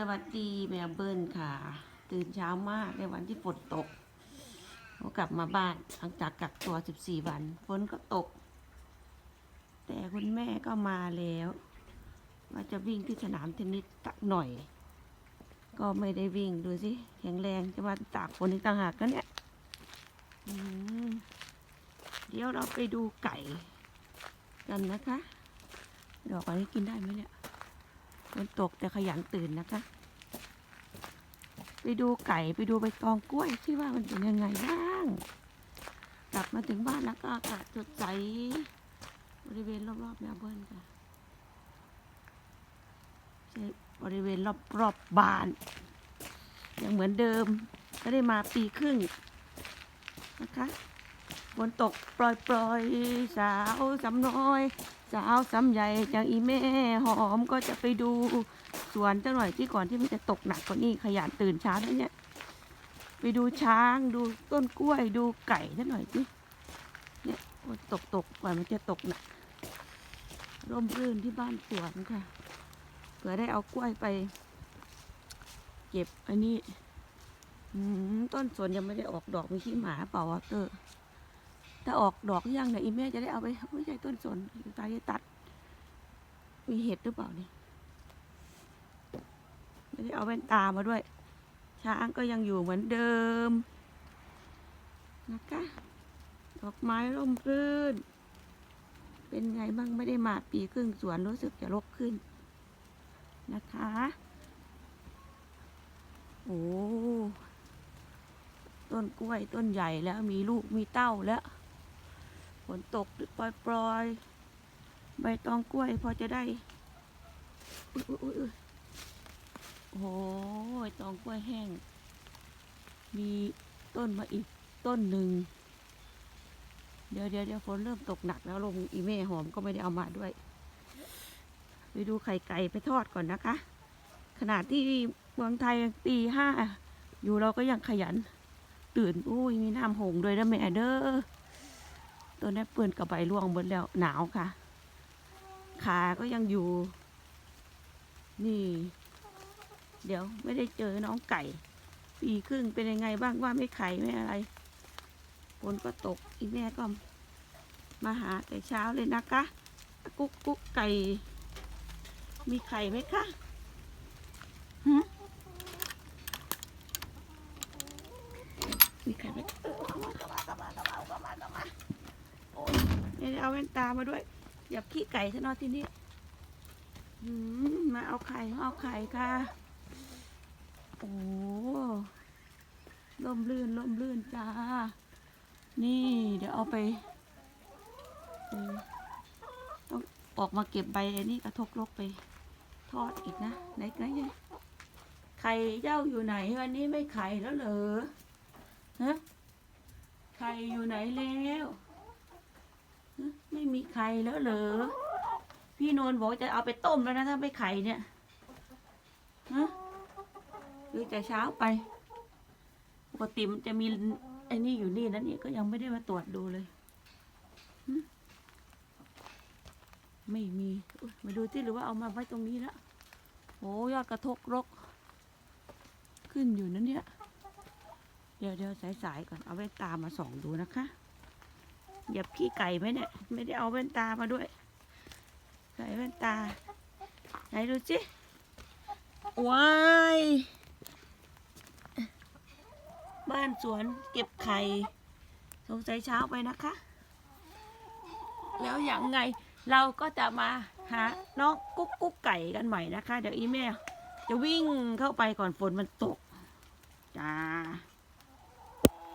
สวัสดีแมวเบิร์นค่ะ ตื่นเช้ามากในวันที่ฝนตกก็กลับมาบ้านหลังจากกักตัว 14 วันฝนก็ตก แต่คุณแม่ก็มาแล้วว่าจะวิ่งที่สนามเทนนิสสักหน่อย ก็ไม่ได้วิ่งดูสิแข็งแรงจะมาตากฝนอีกต่างหากกันเนี่ยเดี๋ยวเราไปดูไก่กันนะคะ ดอกอันนี้กินได้ไหมเนี่ย นตกแต่ขยันตื่นนะคะ ไปดูไก่ไปดูใบตองกล้วยที่ว่ามันเป็นยังไงบ้าง กลับมาถึงบ้านแล้วก็อากาศสดใสบริเวณรอบๆแมลเบิร์นค่ะใช่บริเวณรอบๆบบ้าน ยังเหมือนเดิมก็ได้มาปีครึ่งนะคะฝนตกปล่อยๆสาวสำน้อย สาวสำใหญ่จากอีแม่หอมก็จะไปดูสวนจังหน่อยที่ก่อนที่มันจะตกหนักกว่านี้ขยันตื่นเช้าแล้วเนี่ย ไปดูช้างดูต้นกล้วยดูไก่จังหน่อยสิเนี่ยตกตกกว่ามันจะตกหนัก ร่มรื่นที่บ้านสวนค่ะเผื่อได้เอากล้วยไป เก็บอันนี้ต้นสวนยังไม่ได้ออกดอกมีขี้หมาเปล่าวะเตอร์ ถ้าออกดอกยังเนี่ยอีแม่จะได้เอาไปไม่ใช่ต้นสนตายจะตัด มีเห็ดหรือเปล่าเนี่ยไม่ได้เอาแว่นตามาด้วย ช้างก็ยังอยู่เหมือนเดิมนะคะดอกไม้ร่มรื่น เป็นไงบ้างไม่ได้มาปีครึ่งสวนรู้สึกจะรกขึ้นนะคะโอ้ต้นกล้วยต้นใหญ่แล้วมีลูกมีเต้าแล้ว ฝนตกปล่อยๆใบตองกล้วยพอจะได้โอ้โหใบตองกล้วยแห้ง มีต้นมาอีกต้นหนึ่ง เดี๋ยวเดี๋ยวเดี๋ยวฝนเริ่มตกหนักแล้วลงอีเม่หอมก็ไม่ได้เอามาด้วย ไปดูไข่ไก่ไปทอดก่อนนะคะ ขนาดที่เมืองไทยตีห้าอยู่เราก็ยังขยัน ตื่น อุ้ยมีน้ำหงด้วยนะแม่เด้อ ตัวนี้เปื้อนกับใบร่วงหมดแล้วหนาวค่ะ ขาก็ยังอยู่ นี่ เดี๋ยวไม่ได้เจอน้องไก่ ปีครึ่งเป็นยังไงบ้างว่าไม่ไข่ไม่อะไรฝนก็ตกอีแม่ก็มาหาแต่เช้าเลยนะคะกุ๊กกุ๊กไก่ มีไข่ไหมคะหึมีไข่ไหม โอ้ยไม่ได้เอาแว่นตามาด้วย อย่าขี้ไก่ซะหน่อที่นี่มาเอาไข่มาเอาไข่ค่ะ โอ้ล่มลื่นล่มลื่นจ้า นี่ เดี๋ยวเอาไป ต้องออกมาเก็บใบไอ้นี่กระทกลกไป ทอดอีกนะ ไหนไหนเนี่ยไข่เจ้าอยู่ไหนวันนี้ไม่ไข่แล้วเหรอฮะไข่อยู่ไหนแล้ว ม่มีไข่แล้วเหรอ พี่นนท์บอกจะเอาไปต้มแล้วนะถ้าไม่ไข่เนี่ยฮะหรือจะเช้าไป ปกติมันจะมีไอ้นี่อยู่นี่นะนี่ก็ยังไม่ได้มาตรวจดูเลย ไม่มีมาดูที่หรือว่าเอามาไว้ตรงนี้แล้วโอ้ยอดกระทกรก ขึ้นอยู่นะเนี่ย เดี๋ยวเดี๋ยวสายๆก่อน เอาแว่นตามาส่องดูนะคะ เหยียบขี้ไก่ไหมเนี่ย ไม่ได้เอาแว่นตามาด้วยใส่แว่นตา ไหนดูสิว้ายบ้านสวนเก็บไข่สงสัยเช้าไปนะคะ แล้วอย่างไงเราก็จะมาหาน้องกุ๊กกุ๊กไก่กันใหม่นะคะ เดี๋ยวอีเมลจะวิ่งเข้าไปก่อนฝนมันตก จ้า